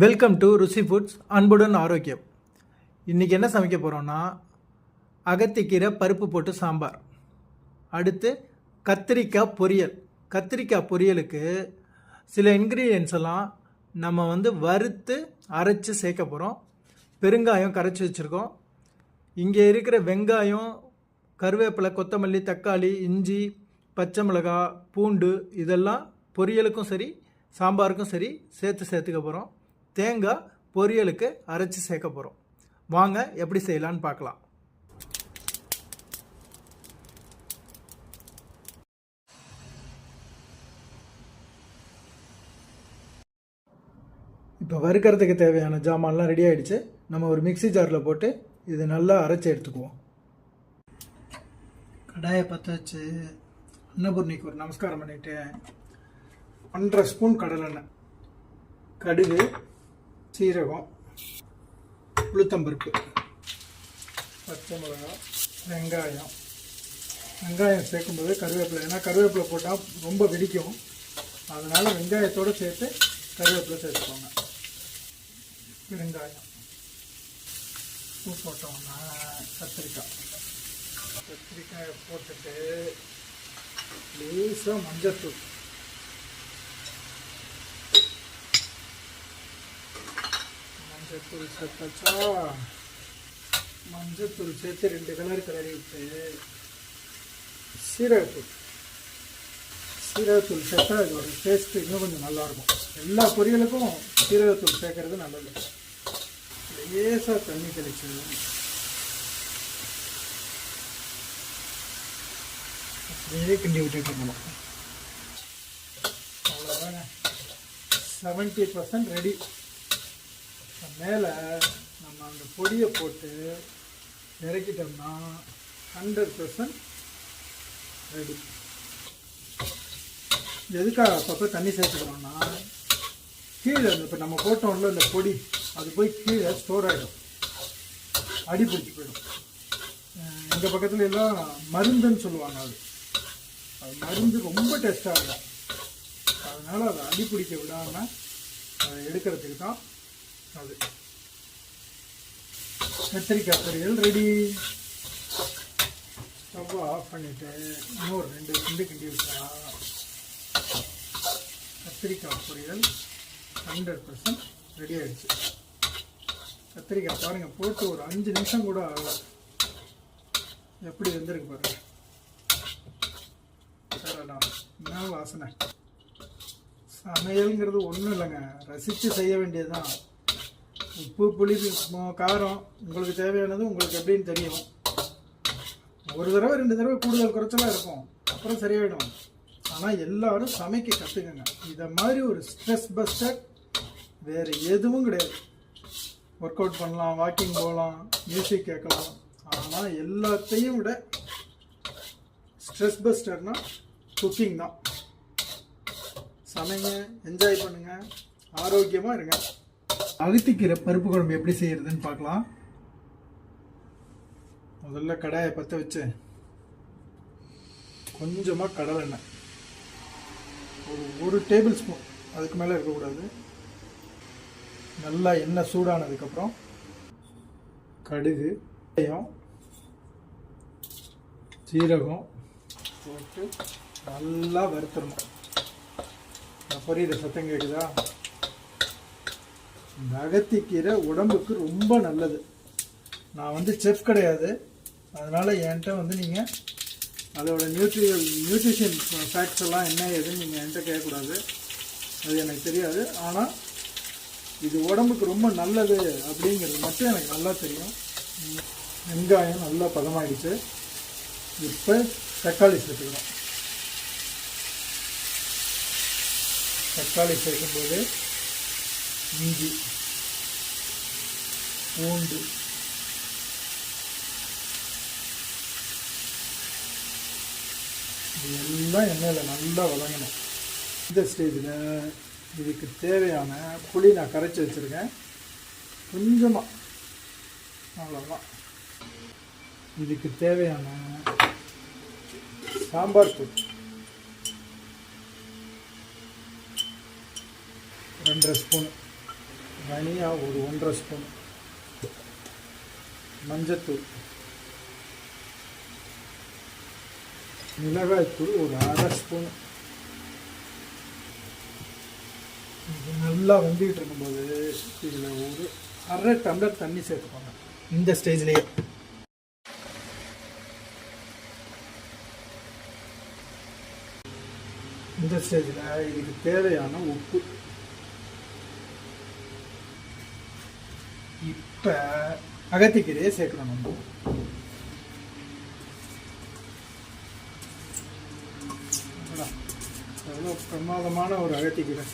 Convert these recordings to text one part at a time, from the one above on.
Welcome to ருசி foods அன்புடன் ஆரோக்கியம். இன்றைக்கி என்ன சமைக்க போகிறோன்னா அகத்திக்கீரை பருப்பு போட்டு சாம்பார். அடுத்து கத்திரிக்காய் பொரியல். கத்திரிக்காய் பொரியலுக்கு சில இன்க்ரீடியன்ஸ் எல்லாம் நம்ம வந்து வறுத்து அரைச்சி சேர்க்க போகிறோம் பெருங்காயம் கரைச்சி வச்சுருக்கோம். இங்கே இருக்கிற வெங்காயம் கருவேப்பிலை கொத்தமல்லி தக்காளி இஞ்சி பச்சை மிளகாய் பூண்டு இதெல்லாம் பொரியலுக்கும் சரி சாம்பாருக்கும் சரி சேர்த்து சேர்த்துக்க போகிறோம் தேங்காய் பொரியலுக்கு அரைச்சி சேர்க்க போகிறோம் வாங்க எப்படி செய்யலான்னு பார்க்கலாம். இப்போ வறுக்கிறதுக்கு தேவையான ஜாமான்லாம் ரெடி ஆகிடுச்சு நம்ம ஒரு மிக்ஸி ஜாரில் போட்டு இது நல்லா அரைச்சி எடுத்துக்குவோம். கடாயை பற்ற வச்சு அன்னபூர்ணிக்கு ஒரு நமஸ்காரம் பண்ணிட்டு ஒன்றரை ஸ்பூன் கடலெண்ணெய் கடுகு சீரகம் உளுத்தம்பருப்பு பச்சை மிளகாய் வெங்காயம். வெங்காயம் சேர்க்கும்போது கருவேப்பிலை. ஏன்னா கருவேப்பிலை போட்டால் ரொம்ப வெடிக்கும். அதனால் வெங்காயத்தோடு சேர்த்து கருவேப்பிலை சேர்த்துக்கோங்க. வெங்காயம். பூ போட்டோம்னா கத்திரிக்காய். கத்திரிக்காயை போட்டுட்டு லேசாக மஞ்சத்தூள். மஞ்சத்தூள் சேர்த்தாச்சா? மஞ்சத்தூள் சேர்த்து ரெண்டு கலர் கிளறி விட்டு சீரகத்தூள். சீரகத்தூள் சேர்த்தா அதோட டேஸ்ட் இன்னும் கொஞ்சம் நல்லாயிருக்கும். எல்லா பொரியலுக்கும் சீரகத்தூள் சேர்க்கறது நல்லது. லேசாக தண்ணி தெளிச்சு அப்படியே கிண்டி விட்டுட்டு இருக்கணும். அவ்வளோதாங்க செவன்ட்டி பர்சன்ட் ரெடி மேலே நம்ம அந்த பொடியை போட்டு இறக்கிட்டோம்னா ஹண்ட்ரட் பர்சன்ட் ரெடி எதுக்காக அப்பப்போ தண்ணி சேர்த்துக்கிறோம்னா கீழே இப்போ நம்ம போட்டோம்ல இந்த பொடி அது போய் கீழே ஸ்டோர் ஆகிடும் அடி பிடிச்சி போயிடும். இந்த பக்கத்துல எல்லாம் மருந்துன்னு சொல்லுவாங்க அது. அது மருந்து ரொம்ப டேஸ்ட்டாக இருக்கும். அதனால் அதை அடி பிடிக்க விடாமல் அதை எடுக்கிறதுக்கு தான் அது கத்திரிக்காய் பொரியல் ரெடி. ஸ்டவ் ஆஃப் பண்ணிவிட்டு இன்னொரு ரெண்டு கிண்டு கிண்டி விட்டா. கத்திரிக்காய் பொரியல் ஹண்ட்ரட் பர்சன்ட் ரெடி ஆகிடுச்சு கத்திரிக்காய் பாருங்கள் போட்டு ஒரு அஞ்சு நிமிஷம் கூட ஆகும் எப்படி வெந்திருக்கு பாருங்கள் சரலாம் என்ன வாசனை. சமையல்ங்கிறது ஒன்றும் இல்லைங்க. ரசித்து செய்ய வேண்டியதுதான். உப்பு புளி காரம் உங்களுக்கு தேவையானது உங்களுக்கு எப்படின்னு தெரியும். ஒரு தடவை ரெண்டு தடவை கூடுதல் குறைச்சலாக இருக்கும். அப்புறம் சரியாயிடும். ஆனால் எல்லாரும் சமைக்க கற்றுக்குங்க இதை மாதிரி ஒரு ஸ்ட்ரெஸ் பஸ்டர் வேறு எதுவும் கிடையாது. ஒர்க் அவுட் பண்ணலாம் வாக்கிங் போகலாம் மியூசிக் கேட்கலாம். ஆனால் எல்லாத்தையும் விட ஸ்ட்ரெஸ் பஸ்டர்னா குக்கிங் தான். சமைங்க என்ஜாய் பண்ணுங்கள் ஆரோக்கியமாக இருங்க. அகத்திக்கீரை பருப்பு குழம்பு எப்படி செய்யறதுன்னு பார்க்கலாம். முதல்ல கடாயை பற்ற வச்சு கொஞ்சமாக கடலெண்ணெய் ஒரு ஒரு டேபிள் ஸ்பூன். அதுக்கு மேலே இருக்கக்கூடாது. நல்லா எண்ணெய் சூடானதுக்கப்புறம் கடுகு வெந்தயம், சீரகம் போட்டு நல்லா வறுத்துடணும். நான் இதை சத்தம் கேட்குதா இந்த அகத்திக்கீரை உடம்புக்கு ரொம்ப நல்லது. நான் வந்து செஃப் கிடையாது. அதனால் என்கிட்ட வந்து நீங்கள் அதோட நியூட்ரியல் நியூட்ரிஷன் ஃபேக்ட்ஸ் எல்லாம் என்ன ஏதுன்னு நீங்கள் என்கிட்ட கேட்கக்கூடாது. அது எனக்கு தெரியாது. ஆனால் இது உடம்புக்கு ரொம்ப நல்லது அப்படிங்கிறது மட்டும் எனக்கு நல்லா தெரியும். வெங்காயம் நல்லா பதமாயிடுச்சு. இப்போ தக்காளி சேர்த்துக்கிறோம் தக்காளி சேர்க்கும்போது இஞ்சி பூண்டு இது எல்லாம் எண்ணெயில் நல்லா வதங்கணும். இந்த ஸ்டேஜில் இதுக்கு தேவையான புளி நான் கரைச்சி வச்சுருக்கேன். கொஞ்சமாக அவ்வளோதான் இதுக்கு தேவையான சாம்பார் தூள். ரெண்டரை ஸ்பூன். தனியா ஒரு ஒன்றரை ஸ்பூன். மஞ்சத்தூள். மிளகாய்த்தூள் ஒரு அரை ஸ்பூன். இது நல்லா வெந்துக்கிட்டு இருக்கும்போது இதில் ஒரு அரை டம்ளர் தண்ணி சேர்த்துக்கோங்க. இந்த ஸ்டேஜ்லேயே. இந்த ஸ்டேஜில் இதுக்கு தேவையான உப்பு. இப்போ அகத்திக்கீரையை சேர்க்கணும் நம்ம. எவ்வளோ பிரமாதமான ஒரு அகத்திக்கீரை.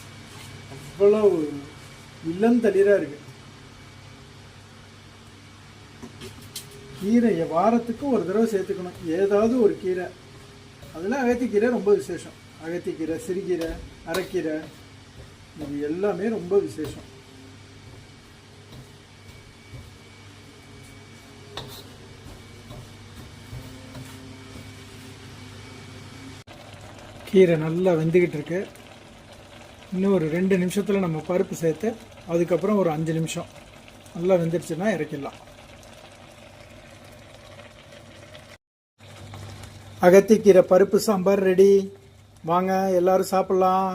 அவ்வளோ இளந்தளிராக இருக்கு. கீரையை வாரத்துக்கு ஒரு தடவை சேர்த்துக்கணும். ஏதாவது ஒரு கீரை. அதில் அகத்திக்கீரை ரொம்ப விசேஷம். அகத்திக்கீரை சிறுகீரை அரைக்கீரை இது எல்லாமே ரொம்ப விசேஷம். கீரை நல்லா வெந்துக்கிட்டு இருக்கு. இன்னும் ஒரு ரெண்டு நிமிஷத்தில் நம்ம பருப்பு சேர்த்து அதுக்கப்புறம் ஒரு அஞ்சு நிமிஷம். நல்லா வெந்துடுச்சுன்னா இறக்கிடலாம். அகத்திக்கீரை பருப்பு சாம்பார் ரெடி வாங்க எல்லாரும் சாப்பிட்லாம்.